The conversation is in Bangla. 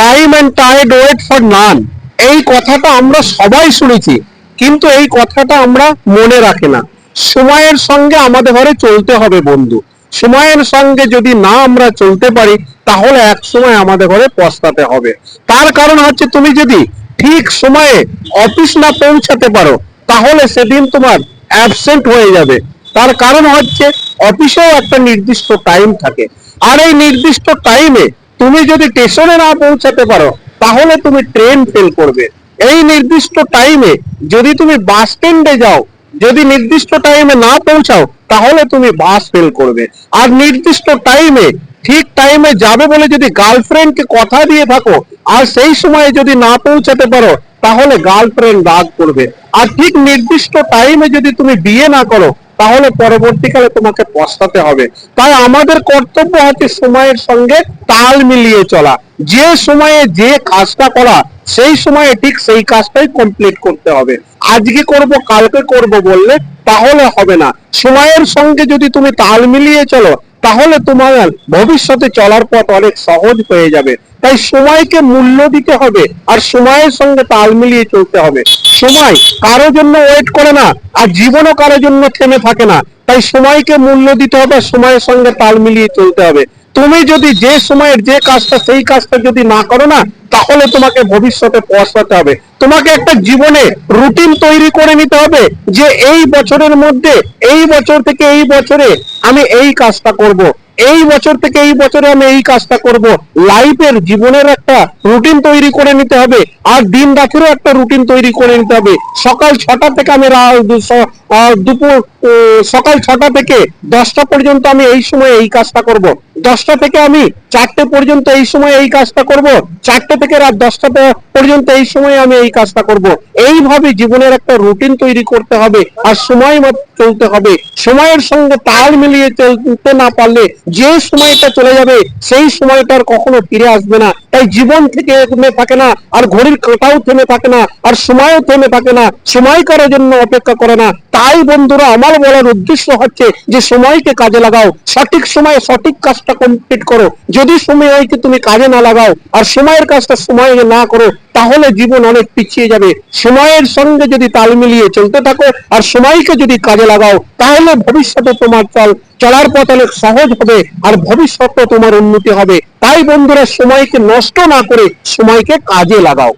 Time and tide wait for none এই কথাটা আমরা সবাই শুনেছি, কিন্তু এই কথাটা আমরা মনে রাখি না। সময়ের সঙ্গে আমাদের ঘরে চলতে হবে বন্ধু। সময়ের সঙ্গে যদি না আমরা চলতে পারি, তাহলে এক সময় আমাদের ঘরে পস্তাতে হবে। তার কারণ হচ্ছে তুমি যদি ঠিক সময়ে অফিস না পৌঁছাতে পারো, তাহলে সেদিন তোমার অ্যাবসেন্ট হয়ে যাবে। তার কারণ হচ্ছে অফিসেও একটা নির্দিষ্ট টাইম থাকে। আর এই নির্দিষ্ট টাইমে তুমি যদি স্টেশনে না পৌঁছাতে পারো, তাহলে তুমি ট্রেন ফেল করবে। এই নির্দিষ্ট টাইমে যদি তুমি বাস স্ট্যান্ডে যাও, যদি নির্দিষ্ট টাইমে না পৌঁছাও, তাহলে তুমি বাস ফেল করবে। আর নির্দিষ্ট টাইমে ঠিক টাইমে যাবে বলে যদি গার্লফ্রেন্ডকে কথা দিয়ে থাকো, আর সেই সময়ে যদি না পৌঁছাতে পারো, তাহলে গার্লফ্রেন্ড রাগ করবে। আর ঠিক নির্দিষ্ট টাইমে যদি তুমি বিয়ে না করো তাহলে পরবর্তীকালে তোমাকে পস্তাতে হবে। তাই আমাদের কর্তব্য হচ্ছে সময়ের সঙ্গে তাল মিলিয়ে চলা। যে সময়ে যে কাজটা করা, সেই সময়ে ঠিক সেই কাজটাই কমপ্লিট করতে হবে। আজকে করব, কালকে করব বললে তাহলে হবে না। সময়ের সঙ্গে যদি তুমি তাল মিলিয়ে চলো তাহলে তোমার ভবিষ্যতে চলার পথ অনেক সহজ হয়ে যাবে। তাই সময়কে মূল্য দিতে হবে আর সময়ের সঙ্গে তাল মিলিয়ে চলতে হবে। সময় কারও জন্য ওয়েট করে না আর জীবনও কারও জন্য থেমে থাকে না। তাই সময়কে মূল্য দিতে হবে সময়ের সঙ্গে তাল মিলিয়ে চলতে হবে। তুমি যদি যে সময়ের যে কাজটা, সেই কাজটা যদি না করো না তাহলে তোমাকে ভবিষ্যতে পৌঁছাতে হবে। তোমাকে একটা জীবনে রুটিন তৈরি করে নিতে হবে যে এই বছরের মধ্যে, এই বছর থেকে এই বছরে আমি এই কাজটা করব, এই বছর থেকে এই বছরে আমি এই কাজটা করব। লাইফের জীবনের একটা রুটিন তৈরি করে নিতে হবে আর দিন রাতেরও একটা রুটিন তৈরি করে নিতে হবে। সকাল ছটা থেকে আমি দুপুর সকাল ছটা থেকে দশটা পর্যন্ত আমি এই সময় এই কাজটা করব। দশটা থেকে আমি চারটে পর্যন্ত এই সময় এই কাজটা করব। চারটে থেকে রাত দশটা পর্যন্ত এই সময় আমি এই কাজটা করব। এইভাবে জীবনের একটা রুটিন তৈরি করতে হবে। আর সময় মতো চলতে হবে। সময়ের সঙ্গে তাল মিলিয়ে চলতে না পারলে যে সময়টা চলে যাবে, সেই সময়টার কখনো ফিরে আসবে না। তাই জীবন থেকে থেমে থাকে না, আর ঘড়ির কাঁটাও থেমে থাকে না, আর সময়ও থেমে থাকে না, সময় কারোর জন্য অপেক্ষা করে না। তাই বন্ধুরা, আমার বলার উদ্দেশ্য হচ্ছে যে সময়কে কাজে লাগাও। সঠিক সময়ে সঠিক কাজটা কমপ্লিট করো। যদি সময়কে তুমি কাজে না লাগাও, আর সময়ের কাজটা সময়ে না করো তাহলে জীবন অনেক পিছিয়ে যাবে। সময়ের সঙ্গে যদি তাল মিলিয়ে চলতে থাকো আর সময়কে যদি কাজে লাগাও, তাহলে ভবিষ্যতে তোমার চল চলার পথ অনেক সহজ হবে আর ভবিষ্যতে তোমার উন্নতি হবে। তাই বন্ধুরা, সময়কে নষ্ট না করে সময়কে কাজে লাগাও।